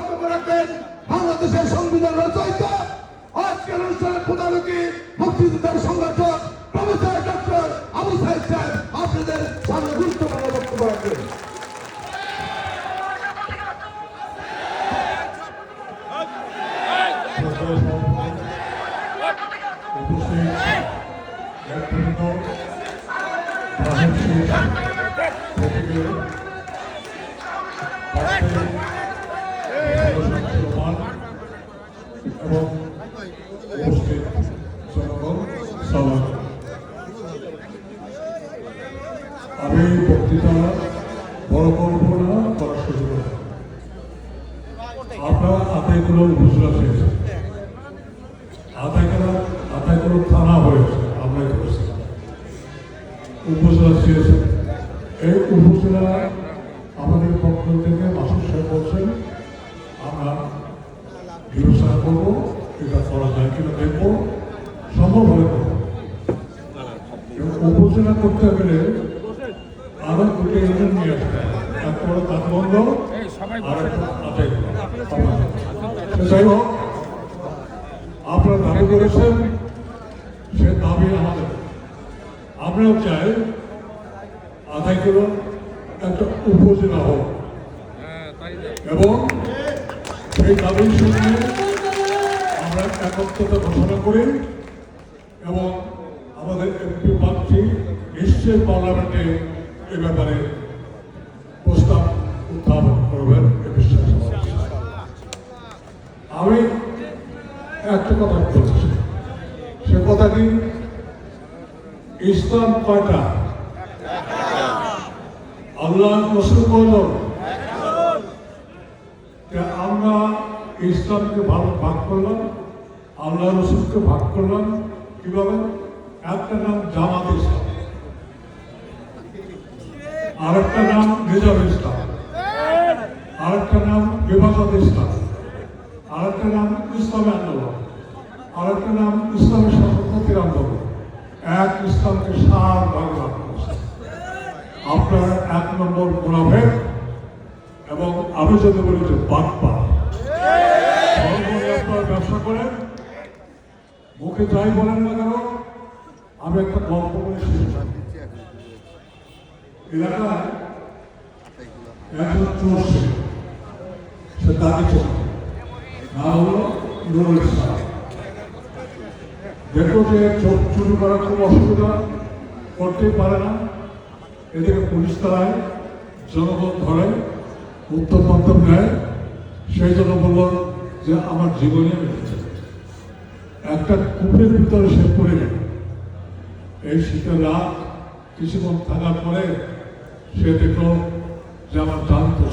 বক্তব্য রাখবেন বাংলাদেশের সংবিধান রচয়িতা, আজকের অনুষ্ঠানের প্রধান মুক্তিযুদ্ধের সংগঠক, প্রফেসর ডক্টর আবু সাহেব সাহেব, আপনাদের সামনে গুরুত্বপূর্ণ বক্তব্য রাখবেন। এবং বক্তৃতা বড় করব করা শুরু করব আপনারা আতাইগুলো উপজেলা পেয়েছেন আতাইগুলো আতাইগুলো থানা হয়েছে, আমরা করেছি উপজেলা চেয়েছেন এই উপজেলা আমাদের পক্ষ থেকে সাহেব বলছেন, আমরা বিবেচনা করব, এটা করা যায় কিনা দেখব, সম্ভব হলে করব। উপজেলা করতে গেলে আরও দুটো ইউনিয়ন নিয়ে আসতে হবে। যাই হোক আপনারা দাবি করেছেন সে দাবি আমাদের। আমরাও চাই আদায় একটা উপজেলা হোক। এবং সেই দাবির সঙ্গে আমরা একত্রতা ঘোষণা করি এবং আমাদের এমপি প্রার্থী নিশ্চয় পার্লামেন্টে এ ব্যাপারে প্রস্তাব করবেন? আমি একটা কথা বলছি। সে কথা কি ইসলাম কয়টা আল্লাহ রসুল কয়জন আমরা ইসলামকে ভাগ ভাগ করলাম, আল্লাহ রসুলকে ভাগ করলাম। কীভাবে? একটা নাম জামাত ইসলাম, আরেকটা নাম নিজাম ইসলাম। আরেকটা নাম বিভাজত ইসলাম। আরেকটা নাম ইসলামী আন্দোলন। আরেকটা নাম ইসলামী শাসনপতির আন্দোলন। এক ইসলামকে ভাগ ভাগ আপনার এক নম্বর মুনাফেক এবং আমি যদি বলি যে বাপ্পা আপনার ব্যবসা করেন। মুখে যাই বলেন না কেন, আমি একটা গল্প বলে করি। এলাকায় একজন চোর ছিল। তাকে চোর নাম হলো নুরুল ইসলাম। দেখো যে চোর চুরি করা খুব অসুবিধা করতেই পারে না। এদিকে পুলিশ তারায় জনগণ ধরে উত্তম মন্তব নেয়। সেই জন্য বলল যে আমার জীবনে আমি একটা কূপের ভিতরে সে পড়ে গেল। এই শীতের রাত কিছুক্ষণ থাকার পরে সে দেখল যে আমার যান তো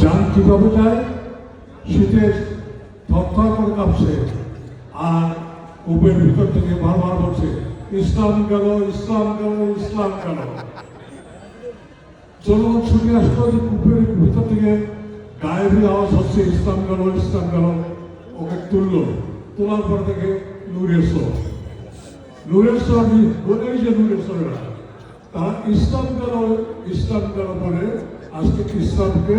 যান কীভাবে যায়? শীতে থরথর করে কাঁপছে আর কূপের ভিতর থেকে বারবার বলছে, ইসলাম গেল ইসলাম গেল ইসলাম গেল। জনগণ ছুটে আসলো যে কূপের ভিতর থেকে। গায়ে দিয়ে আওয়াজ হচ্ছে, ইসলাম গেল ইসলাম গেল। ওকে তুললো। তোলার পর থেকে নূরের সোর নূরের এই যে নূরের তারা ইসলাম গেল ইসলাম গেল বলে আজকে ইসলামকে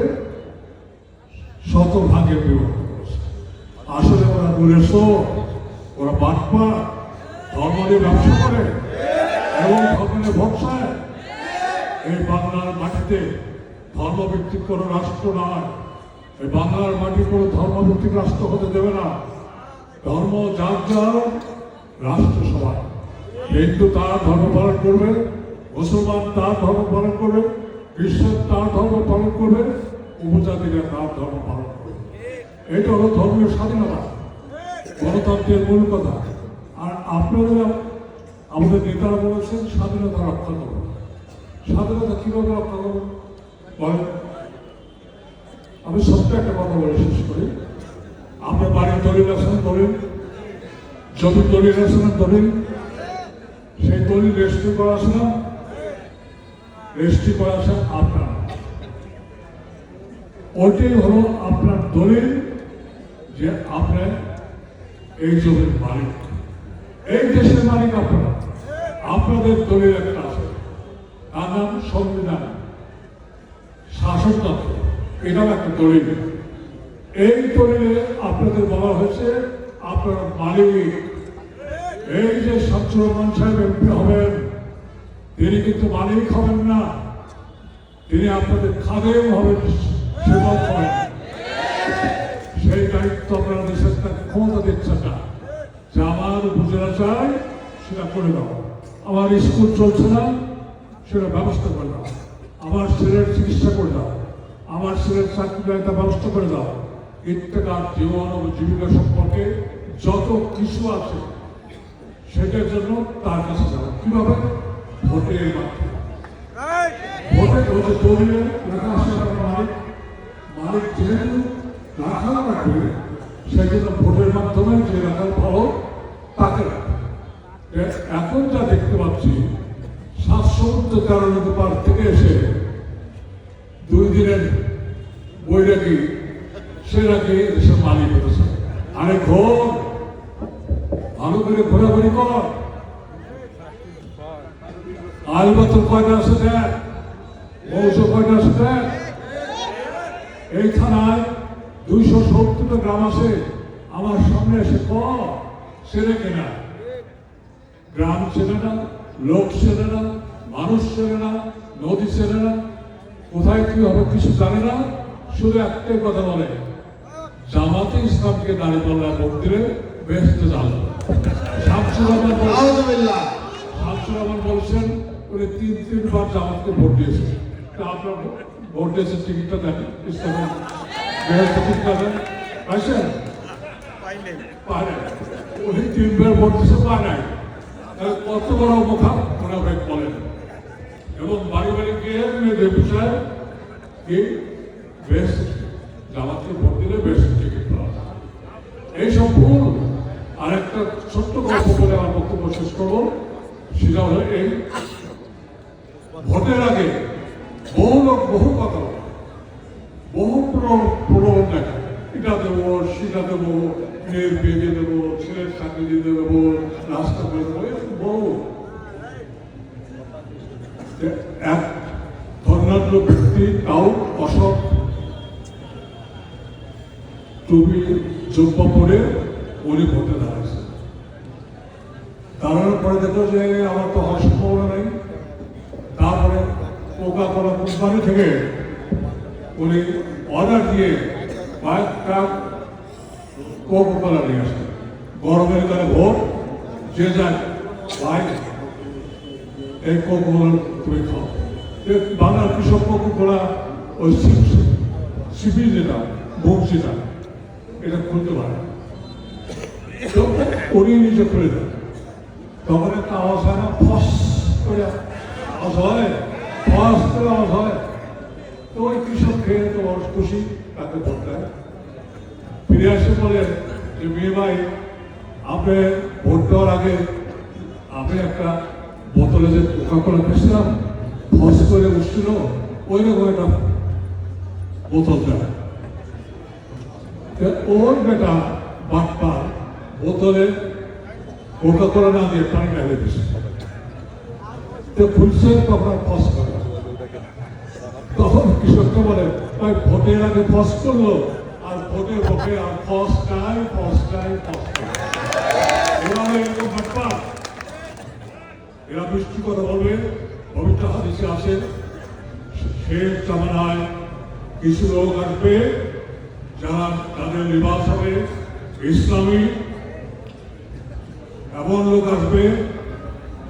শত ভাগে বিভক্ত আসলে ওরা সোর, ওরা বাটপা ধর্ম নিয়ে ব্যবসা করে এবং ধর্ম নিয়ে ভরসায় এই বাংলার মাটিতে ধর্মভিত্তিক কোনো রাষ্ট্র নয় এই বাংলার মাটি কোনো ধর্মভিত্তিক রাষ্ট্র হতে দেবে না। ধর্ম যার যার, রাষ্ট্র সবাই হিন্দু তার ধর্ম পালন করবে, মুসলমান তার ধর্ম পালন করবে, খ্রিস্টান তার ধর্ম পালন করবে। উপজাতিরা তার ধর্ম পালন করে। এটা হলো ধর্মীয় স্বাধীনতা। গণতন্ত্রের মূল কথা। আর আপনারা আমাদের নেতারা বলেছেন স্বাধীনতা রক্ষা করবে স্বাধীনতা কীভাবে রক্ষা করবে বলেন। আমি সত্য একটা কথা বলে শেষ করি। আপনার বাড়ির দলিল আছেন দলিল? যদি দলিল আছেন দলিল? সেই দলিল রেজিস্ট্রি করা না? রেজিস্ট্রি করা আছে আপনার। ওইটাই হলো আপনার দলিল যে আপনার এই জমির মালিক। এই দেশের মালিক আপনারা। আপনাদের দলিল একটা আছে। তার নাম সংবিধান। শাসনতন্ত্র এটাও একটা দলিল। এই দলিলে আপনাদের বলা হয়েছে, আপনার মালিক এই যে শামসুর রহমান সাহেব এমপি হবেন, তিনি কিন্তু মালিক হবেন না। তিনি আপনাদের খাদেম হবেন সেবক হবেন সেই দায়িত্ব আপনারা দেশের তাকে ক্ষমতা দিচ্ছে না। যে আমার উপজেলা চাই সেটা করে দাও। আমার স্কুল চলছে না সেটা ব্যবস্থা করে দাও। আমার ছেলের চিকিৎসা করে দাও। আমার ছেলের চাকরি ব্যবস্থা ব্যবস্থা করে দাও। ইত্তেকার জীবন ও জীবিকা সম্পর্কে যত কিছু আছে সেটার জন্য তার কাছে যাব কীভাবে? ভোটের মাধ্যমে ভোটে ভোটে দলীয় লেখা মালিক যেহেতু রাখা রাখবে সেই ভোটের মাধ্যমে যে রাখার ভালো, তাকে রাখবে এখন যা দেখতে পাচ্ছি সাত সমুদ্র পার থেকে এসে দুই দিনের বৈরাগী, সে নাকি দেশের মালিক হতেছে আরে ঘোর, ভালো করে ঘোরাঘুরি কর। আলবাতর কয়টা আছে দেখ? মৌসুম কয়টা আছে দেখ? এই থানায় দুইশো সত্তরটা গ্রাম আছে। আমার সামনে এসে ক কেনা? গ্রাম ছেলে না লোক ছেলে না মানুষ ছেলে না নদী ছেলে না। কোথায় কি হবে কিছু জানে না শুধু একটাই কথা বলে জামাতে ইসলামকে দাঁড়িয়ে পাল্লা ভোট দিলে বেসতে জানলো শামসুর রহমান বলছেন- উনি তিন তিনবার জামাতকে ভোট দিয়েছে তা আপনার ভোট দিয়েছেন টিকিটটা দেন ইসলামের পাইছেন পায় নাই। উনি তিনবার ভোট নাই তাহলে কত বড় মুখা ভাই বলেন। এবং বাড়ি বাড়ি গিয়ে মেয়েদের বিষয়ে কি বেশ জামাতকে ভোট দিলে বেশ টিকিট পাওয়া। এই ভুল আর ছোট্ট আমার শেষ করব। এই ভোটের আগে বহু লোক বহু। বহু দেখা এটা দেবো সেটা দেবো মেয়ের দেবো ছেলের দিয়ে দেবো রাস্তা করে দেবো এরকম বহু এক ব্যক্তি তাও অসৎ। টুপি পরে উনি ভোটে দাঁড়াইছে। দাঁড়ানোর পরে দেখল যে আমার তো হওয়ার সম্ভাবনা নেই। তারপরে কোকা কোলা কোম্পানি থেকে উনি অর্ডার দিয়ে কয়েক কাপ কোকো নিয়ে আসে গরমের কালে ভোট যে যায় ভাই এই কোকো কোলা তুমি খাও। বাংলার কৃষক কোকো কোলা ওই সিপি যেটা বংশীটা এটা খুলতে পারে উনি নিজে খুলে দেন। তখন একটা আওয়াজ হয় না, ফস করে আওয়াজ হয়। ফস হয় তো ওই কৃষক খেয়ে তো বড় খুশি, তাকে ভোট দেয়। ফিরে আসে বলে যে, মেয়ে ভাই, আপনি ভোট দেওয়ার আগে আমি একটা বোতলে যে কোকা কোলা খেয়েছিলাম, ফস করে উঠছিল, ওই রকম একটা বোতল দেয়। ওর বেটা বাপ্পা বোতলে কোকা কোলা না দিয়ে পানি ঢালে দিছে তো খুলছে, তখন ফস করে। কৃষককে বলে ভাই ভোটের আগে ফস করল আর ভোটের ভোটে আর ফস নাই ফস নাই ফস এরা বৃষ্টি কথা বলবে পবিত্র হাদিসে আসে শেষ জামানায় কিছু লোক আসবে, যারা তাদের লিবাস হবে ইসলামী। এমন লোক আসবে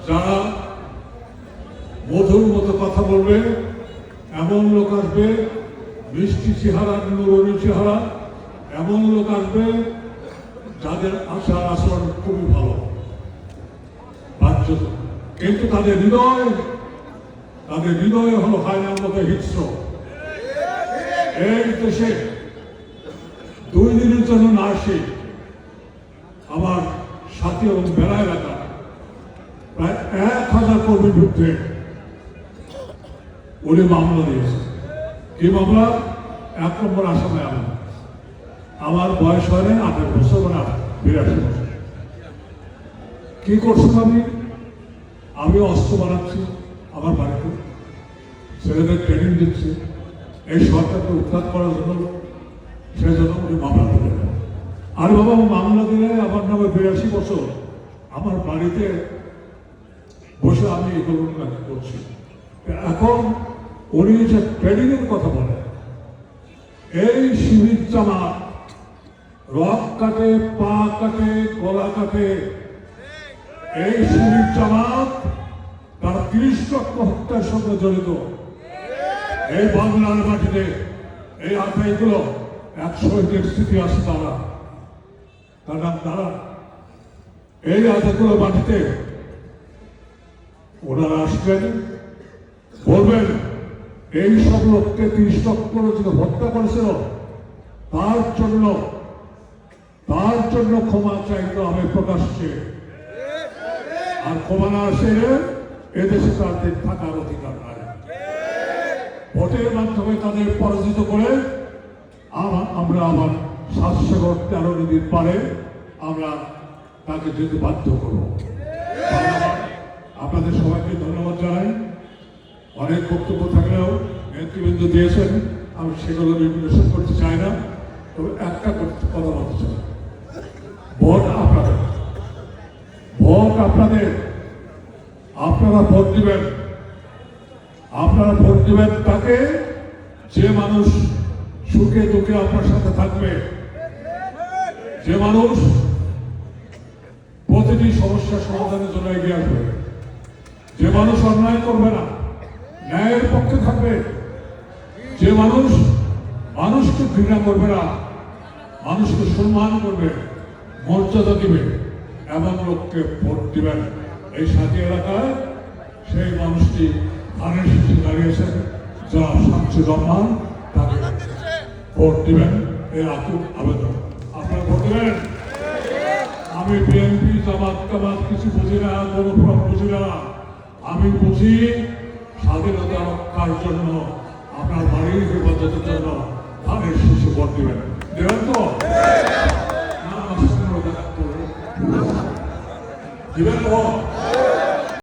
যারা মধুর মতো কথা বলবে এমন লোক আসবে, মিষ্টি চেহারা নুরনি চেহারা, এমন লোক আসবে যাদের আচার আচরণ খুবই ভালো। বাহ্যত, কিন্তু তাদের হৃদয় তাদের হৃদয় হলো হায়নার মতো হিংস্র। এই দেশে দুই দিনের জন্য না আসে, আমার সাথী এবং বেড়া এলাকা প্রায় এক হাজার কর্মীর বিরুদ্ধে উনি মামলা দিয়েছে কি মামলা? এক নম্বর আসামে আমার আমার বয়স হয় না আঠারো বছর মানে বিরাশি বছর। কি করছি আমি আমি অস্ত্র বানাচ্ছি আমার বাড়িতে। ছেলেদের ট্রেনিং দিচ্ছি। এই সরকারকে উৎখাত করার জন্য সেই জন্য উনি মামলা দিলেন। আর বাবা মামলা দিলে আমার নামে বিরাশি বছর। আমার বাড়িতে বসে আমি এগুলো করছি। এখন উনি যে ট্রেনিং এর কথা বলেন, এই শিবির জামাত রক কাটে, পা কাটে, গলা কাটে, এই শিবির জামাত তার তিরিশ লক্ষ হত্যার সঙ্গে জড়িত। এই বাংলার মাটিতে এই আটাইগুলো এক শহীদের স্মৃতি আছে তারা। তার নাম তারা। এই আটাইগুলো মাটিতে ওনারা আসবেন বলবেন, এই সব লোককে তিরিশ লক্ষ যে হত্যা করেছিল, তার জন্য তার জন্য ক্ষমা চাইতে হবে প্রকাশ্যে। আর ক্ষমা না আসে এদেশে তাদের থাকার অধিকার নাই। ভোটের মাধ্যমে তাদের পরাজিত করে আমরা আবার সাতশো তেরো নদীর পারে আমরা তাকে যেতে বাধ্য করব। আপনাদের সবাইকে ধন্যবাদ জানাই। অনেক বক্তব্য থাকলেও নেতৃবৃন্দ দিয়েছেন, আমি সেগুলো রিভিলেশন করতে চাই না। তবে একটা কথা বলতে চাই ভোট আপনাদের। ভোট আপনাদের। আপনারা ভোট দিবেন। আপনারা ভোট দিবেন তাকে। যে মানুষ সুখে দুঃখে আপনার সাথে থাকবে। যে মানুষ প্রতিটি সমস্যার সমাধানের জন্য এগিয়ে আসবে। যে মানুষ অন্যায় করবে না। ন্যায়ের পক্ষে থাকবে। যে মানুষ মানুষকে ঘৃণা করবে না, মানুষকে সম্মান করবে, মর্যাদা দিবে, এমন লোককে ভোট দিবেন এই সাথী এলাকায় সেই মানুষটি ধানের শীষে দাঁড়িয়েছেন যা শামসুর রহমান তাকে ভোট দিবেন এই আকুল আবেদন। আপনারা ভোট দিবেন? আমি বিএনপি জামাত কামাত কিছু বুঝি না, কোনো বুঝি না। আমি বুঝি স্বাধীনতা রক্ষার জন্য আপনার বাড়ির হেফাজতের জন্য ধানের শীষে ভোট দিবেন দেবেন তো না, আমার সামনে ওটা করবেন। দিবেন তো